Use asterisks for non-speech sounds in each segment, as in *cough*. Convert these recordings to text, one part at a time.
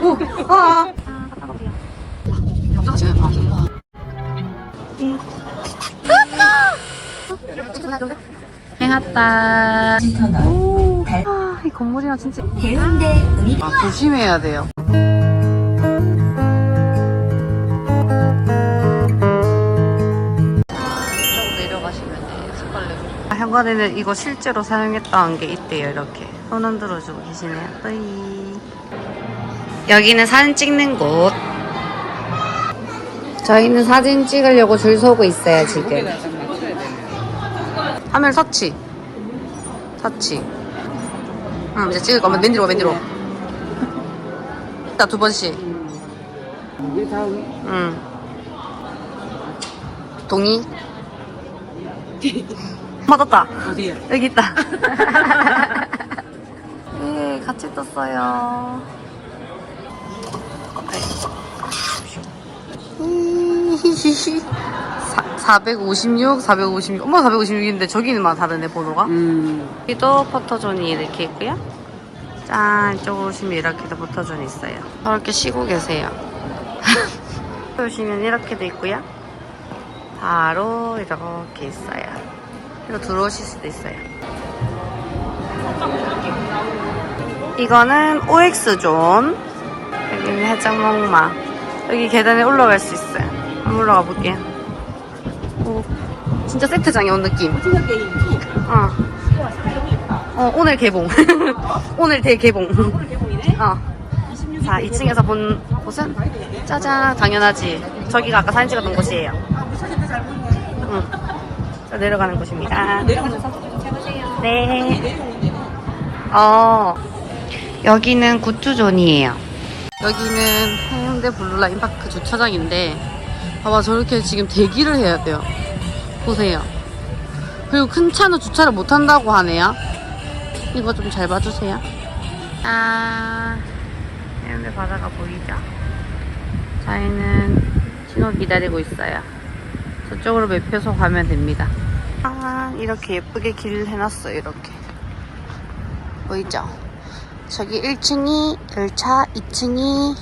오! 아! 아, 이 건물이랑 진짜. 아, 조심해야 돼요. 스컬레. 현관에는 이거 실제로 사용했던 게 있대요. 이렇게 손 흔들어주고 계시네요. 뿌이. 여기는 사진 찍는 곳. 저희는 사진 찍으려고 줄 서고 있어요 지금. 화면 터치. 터치. 응 이제 찍을 거면 맨 뒤로 와, 맨 뒤로. 나두 번씩. 응. 동의? *laughs* 맞았다. 어디야? 여기 있다. 네, *laughs* 같이 떴어요. 사, 456, 456. 엄마 456인데 저기는만 다르네, 번호가. 음. 여기도 포토존이 이렇게 있고요. 짠, 이쪽으로 오시면 이렇게도 포토존이 있어요. 저렇게 쉬고 계세요. *laughs* 오시면 이렇게 돼 있고요. 바로 이렇게 있어요. 이거 들어오실 수도 있어요. 이거는 OX존. 여기는 해장목마. 여기 계단에 올라갈 수 있어요. 한번 올라가 볼게요. 오, 진짜 세트장에 온 느낌. 어. 어, 오늘 개봉. *laughs* 오늘 대개봉. 어. 자, 2층에서 본 곳은 짜잔, 당연하지. 저기가 아까 사진 찍었던 곳이에요. 응. 자, 내려가는 곳입니다. 네. 어, 여기는 굿즈존이에요. 여기는 해운대 블루라인 파크 주차장인데, 봐봐, 저렇게 지금 대기를 해야 돼요. 보세요. 그리고 큰 차는 주차를 못 한다고 하네요. 이거 좀 잘 봐주세요. 아, 해운대 바다가 보이죠? 저희는 신호 기다리고 있어요. 저쪽으로 매표소 가면 됩니다. 아, 이렇게 예쁘게 길 해놨어요, 이렇게. 보이죠? 저기 1층이 열차, 2층이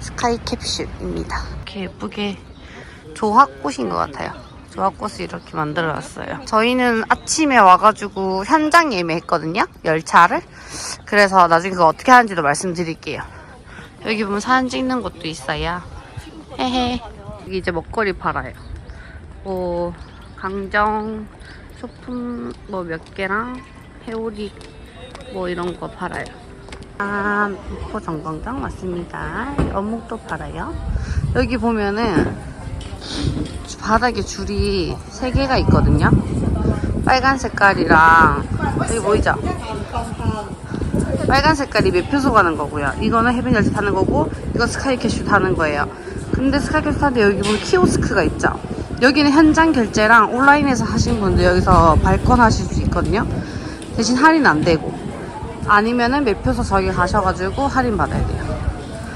스카이 캡슐입니다. 이렇게 예쁘게 조합꽃인 것 같아요. 조합꽃을 이렇게 만들어놨어요. 저희는 아침에 와가지고 현장 예매했거든요. 열차를. 그래서 나중에 그거 어떻게 하는지도 말씀드릴게요. 여기 보면 사진 찍는 곳도 있어요. 헤헤. 여기 이제 먹거리 팔아요. 뭐 강정 소품 뭐 몇 개랑 회오리 뭐 이런 거 팔아요. 아, 목포 정광장 맞습니다. 어묵도 팔아요. 여기 보면은 바닥에 줄이 3개가 있거든요. 빨간 색깔이랑 여기 보이죠? 빨간 색깔이 매표소 가는 거고요. 이거는 해변 열차 타는 거고 이거 스카이 캐슈 타는 거예요. 근데 스카이 캐슈 타는데 여기 보면 키오스크가 있죠. 여기는 현장 결제랑 온라인에서 하신 분들 여기서 발권 하실 수 있거든요. 대신 할인 안 되고 아니면은 매표소 저기 가셔가지고 할인 받아야 돼요.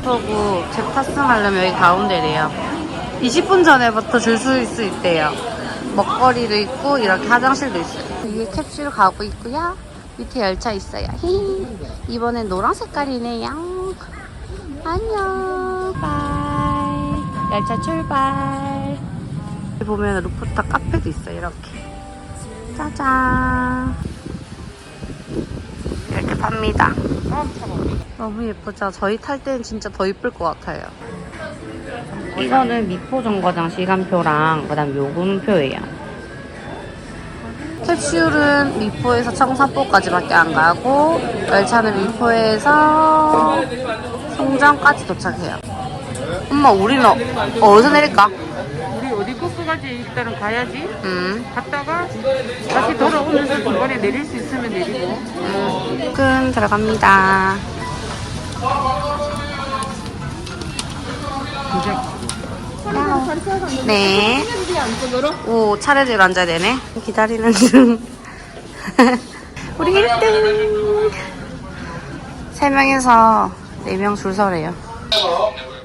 그리고 제 탑승하려면 여기 가운데래요. 20분 전에부터 줄수 있대요. 먹거리도 있고 이렇게 화장실도 있어요. 위에 캡슐 가고 있고요. 밑에 열차 있어요. 히 이번엔 노란 색깔이네요. 안녕. 바이. 열차 출발. 보면 루프탑 카페도 있어요. 이렇게. 짜잔. 팝니다. 너무 예쁘죠? 저희 탈 때는 진짜 더 이쁠 것 같아요. 이거는 미포 정거장 시간표랑 그다음 요금표예요. 캡슐은 미포에서 청사포까지밖에 안 가고 열차는 미포에서 송정까지 도착해요. 엄마 우리는 어- 어디서 내릴까? 코스까지 일단은 가야지. 음, 갔다가 다시 돌아오면서 중간에 내릴 수 있으면 내리고. 음. 끈 들어갑니다. 네. 오, 차례대로 앉아야 되네. 기다리는 중. *laughs* 우리 1등. 3명에서 4명 줄 서래요.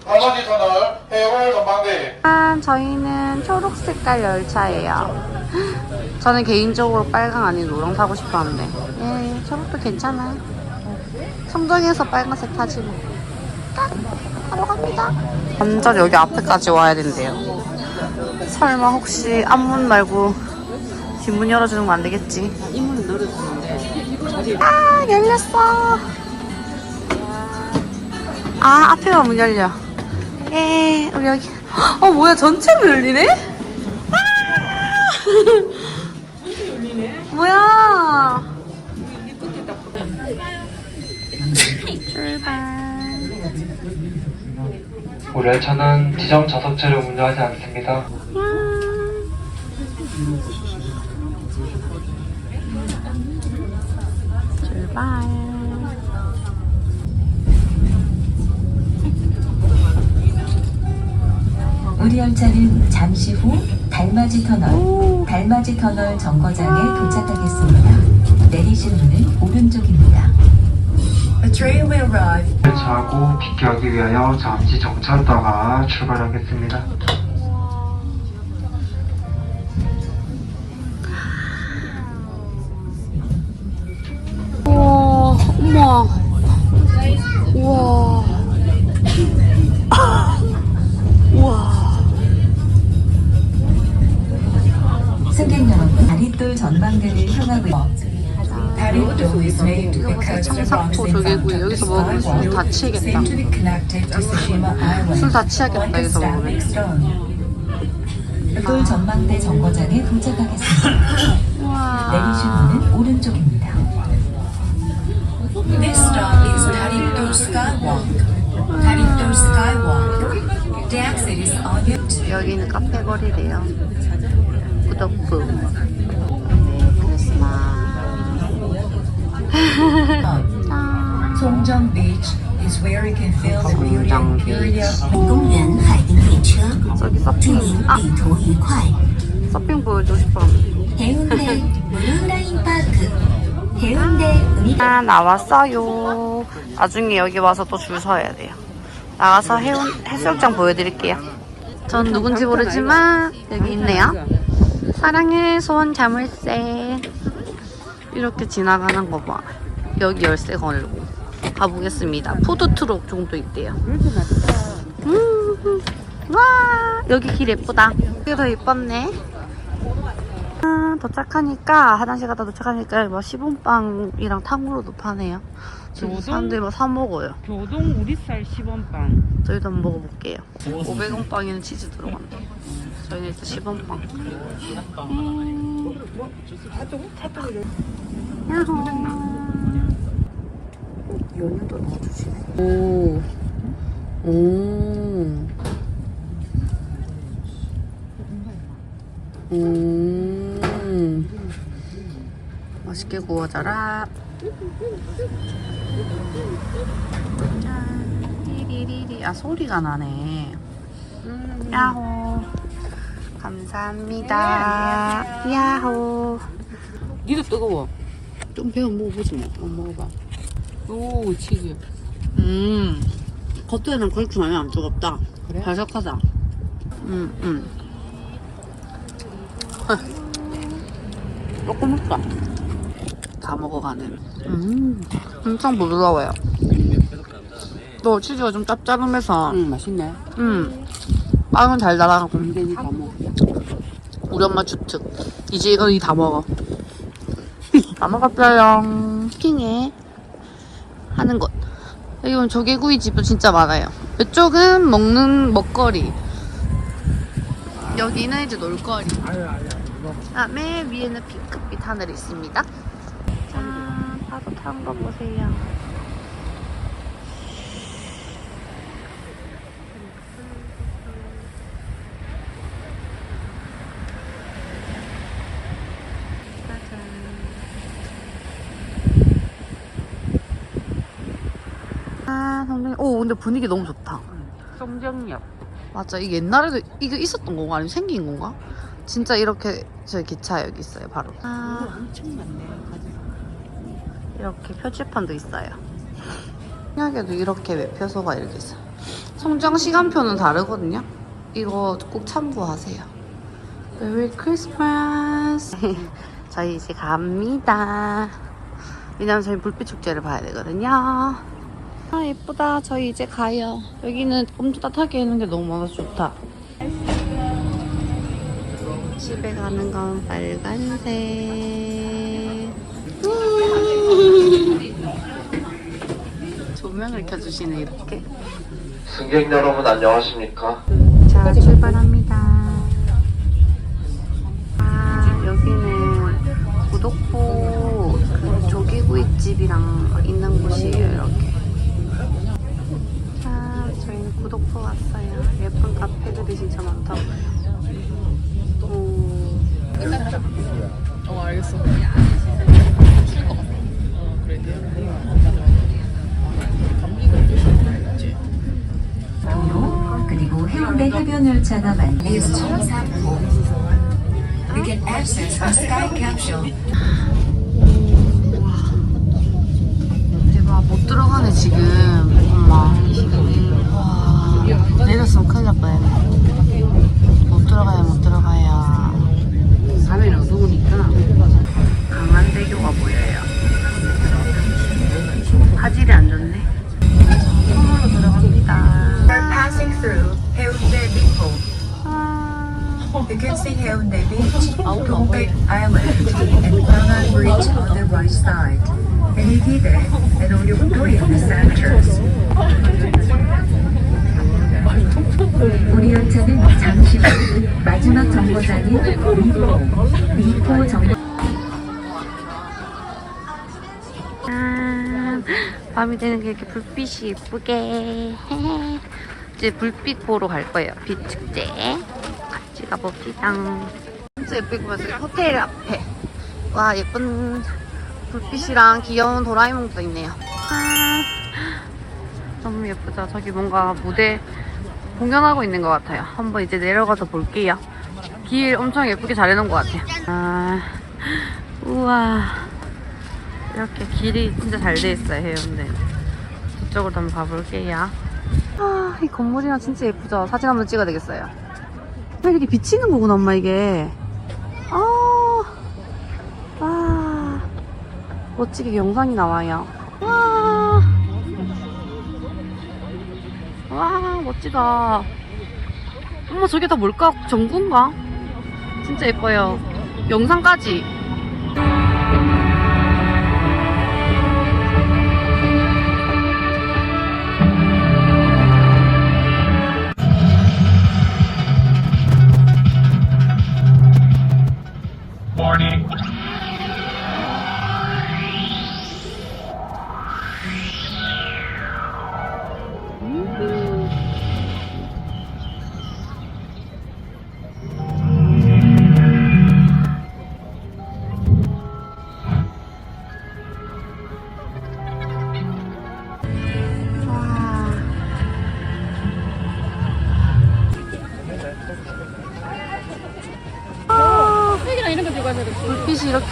발맞이 터널 해월 전망대 아, 저희는 초록 색깔 열차예요. 저는 개인적으로 빨강 아닌 노랑 타고 싶었는데. 예, 초록도 괜찮아요. 청정에서 빨간색 타지 뭐. 딱 하러 갑니다. 완전 여기 앞에까지 와야 된대요. 설마 혹시 앞문 말고 뒷문 열어주는 거 안 되겠지? 이문은 열어주는데 아 열렸어. 아 앞에만 문 열려. 예 우리 여기. 어 뭐야 전체로 열리네? 아! 뭐야? 출발. 우리 열차는 지정 좌석제를 운영하지 않습니다. 출발. 우리 열차는 잠시 후 달맞이 터널, 달맞이 터널 정거장에 도착하겠습니다. 내리실 문은 오른쪽입니다. 열차하고 비교하기 위하여 잠시 정차했다가 출발하겠습니다. 우와, 엄마. 우와. *laughs* 우와. 승객 여러분, 다리돌 전망대를 향하고 다리돌 rocks 청사포 조개구이 여기서 먹으면 술 Tsushima Island 술 like a 여기서 먹으면. 돌 전망대 정거장에 도착하겠습니다. 내리실 문은 오른쪽입니다. This stop is Tarimdo Skywalk. Tarimdo Skywalk. The exit is on your 여기는 카페 거리래요. 구독부. 네, 크리스마스. Songjang Beach is where you can feel the beauty and purity of 公园海滨列车， 저기 祝 서핑. 您 아, 旅途愉快。 서핑 보여주고 싶어. 해운대 *laughs* 블루라인 파크, 해운대 umi 아, 나왔어요. 나중에 여기 와서 또 줄 서야 돼요. 나가서 해운, 해수욕장 보여드릴게요. 전 누군지 모르지만 여기 있네요. 사랑의 손 자물쇠. 이렇게 지나가는 거 봐. 여기 열쇠 걸고 가보겠습니다. 푸드트럭 정도 있대요. 음, 와 여기 길 예쁘다. 이게 더 예뻤네. 아, 도착하니까 화장실 갔다 도착하니까 뭐 시범빵이랑 탕후루도 파네요. 지금? 사람들이 막 사 먹어요. 교동 우리쌀 10원빵 저희도 한번 먹어볼게요. 500원 빵에는 치즈 들어간다. 저희는 일단 10원 빵. 음. 연유도 넣어주시네. 오. 오. 음. 맛있게 구워져라. 짠. 띠리리리. 아, 소리가 나네. 야호. 감사합니다. 야호. 니도 뜨거워 좀 배워 먹어보지 뭐 한번 먹어봐 오 치즈 음. 겉에는 걸쭉 하면 안 뜨겁다. 그래? 바삭하다. 음, 음. 조금 맵다. 다 먹어가는. 음. 엄청 부드러워요. 또 치즈가 좀 짭짤하면서, 응 맛있네 음. 빵은 달달하고. 이제 니다 먹어 우리 엄마 주특. 이제 이거 이 다 먹어. *laughs* 다 먹었어요. 킹해. 하는 곳. 여기 보면 조개구이 집도 진짜 많아요. 이쪽은 먹는 먹거리. 여기는 이제 놀거리. 아, 맨 위에는 핑크빛 하늘이 있습니다. 짠, 파도 탄 거 보세요. 아, 성준이. 오, 근데 분위기 너무 좋다. 송정역 맞아. 이게 옛날에도 이거 있었던 건가? 아니면 생긴 건가? 진짜 이렇게 저기 기차 여기 있어요, 바로. 아, 엄청 많네 이렇게 표지판도 있어요. 신기하게도 이렇게 매표소가 이렇게 있어요. 성장 시간표는 다르거든요. 이거 꼭 참고하세요. 메리 크리스마스. *laughs* 저희 이제 갑니다. 왜냐면 저희 불빛 축제를 봐야 되거든요. 아 예쁘다. 저희 이제 가요. 여기는 엄청 따뜻하게 해놓은 게 너무 많아서 좋다. 집에 가는 건 빨간색. *laughs* 조명을 켜주시네 이렇게. 승객 여러분 안녕하십니까? 자 출발합니다. 아 여기는 구독포 그 조개구이집이랑 있는 곳이에요 이렇게. 아 저희는 구독포 왔어요. 예쁜 카페들이 진짜 많다고요. 오. 어 알겠어. 도로 그리고 해운대 해변 열차가 access a sky capsule. 대박. 못 들어가네 지금. 엄마 와 내렸으면 큰일 날 뻔했네 못 들어가야 못 들어가야 밤에는 어두우니까 강한대교가 보여요 화질이 안 좋네 섬으로 들어갑니다 passing through Depot. 아, You can see Haeundae Beach, Dongbaek Island, and Gwangan Bridge on the right side. NED and Oryokdo in the centers. 우리 열차는 잠시 후 마지막 정거장인 미포 미포 정거 짠. 밤이 되는 게 이렇게 불빛이 예쁘게. 이제 불빛 보러 갈 거예요 빛 축제. 같이 가봅시다. 진짜 예쁘게 보여요 호텔 앞에. 와 예쁜 불빛이랑 귀여운 도라에몽도 있네요. 아, 너무 예쁘죠 저기 뭔가 무대 공연하고 있는 것 같아요. 한번 이제 내려가서 볼게요. 길 엄청 예쁘게 잘 해놓은 것 같아요. 아, 우와. 이렇게 길이 진짜 잘 돼 있어요 해운대. 저쪽으로 한번 가볼게요. 아, 이 건물이랑 진짜 예쁘죠? 사진 한번 찍어야 되겠어요. 아, 이렇게 비치는 거구나 엄마 이게? 아, 와 멋지게 영상이 나와요 멋지다. 엄마 저게 다 뭘까? 전구인가? 진짜 예뻐요. 영상까지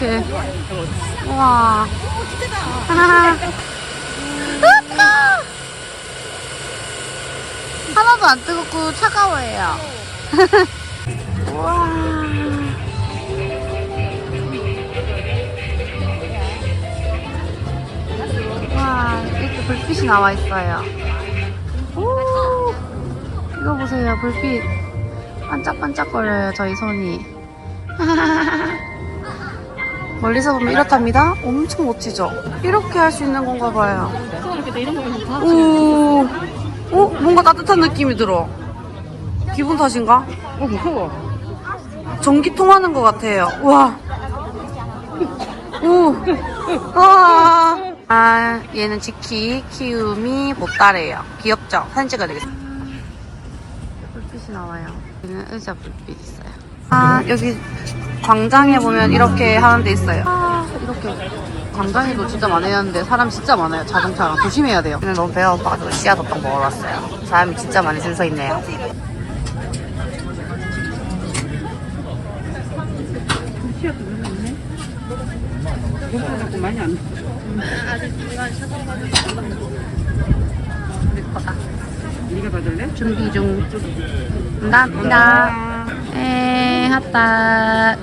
이 이렇게. 와. 하나. *laughs* 하나도 안 뜨겁고 차가워요. *laughs* 와. 와, 이렇게 불빛이 나와 있어요. 오, 이거 보세요, 불빛. 반짝반짝거려요, 저희 손이. *laughs* 멀리서 보면 이렇답니다. 엄청 멋지죠? 이렇게 할 수 있는 건가 봐요. 오, 어? 뭔가 따뜻한 느낌이 들어. 기분 탓인가? 어 무서워. 전기 통하는 것 같아요. 와. 오. 아. 아, 얘는 지키, 키우미, 보따래요. 귀엽죠? 사진 찍어야 되겠어. 불빛이 나와요. 여기는 의자 불빛. 아, 여기 광장에 보면 이렇게 하는 데 있어요. 아, 이렇게. 광장에도 진짜 많았는데 사람 진짜 많아요. 자동차랑. 조심해야 돼요. 오늘 너무 배가 고파가지고 씨앗호떡 먹으러 왔어요. 사람이 진짜 많이 줄 서 있네요. 자꾸 많이 안. 우리 거다. 네가 받을래? 준비 중. 감사합니다. 에, 핫다.